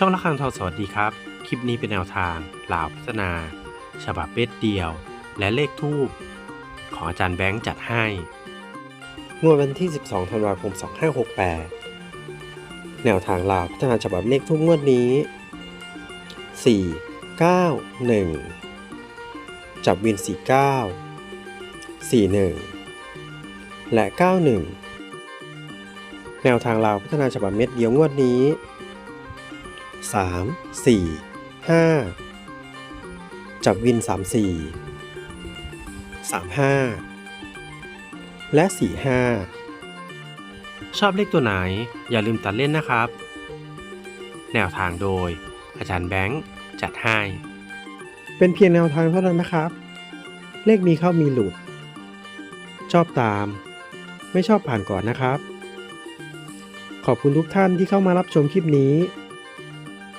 ช่องละคังทองสวัสดีครับ คลิปนี้เป็นแนวทางลาวพัฒนา ฉบับเบ็ดเดียว และเลขทูบของอาจารย์แบงค์จัดให้งวดวันที่ 12 ธันวาคม 2568 แนวทางลาวพัฒนาฉบับเลขทูบงวดนี้ 4 9 1 จับวิน 49 41 และ 91 แนวทางลาวพัฒนาฉบับเม็ดเดียวงวดนี้ 3 4 5 จับวิน 34 35 และ 45 ชอบเลขตัวไหนอย่าลืมตัดเล่นนะครับ แนวทางโดย อาจารย์แบงค์จัดให้ เป็นเพียงแนวทางเท่านั้นนะครับ เลขมีเข้ามีหลุด ชอบตาม ไม่ชอบผ่านก่อนนะครับ ขอบคุณทุกท่านที่เข้ามารับชมคลิปนี้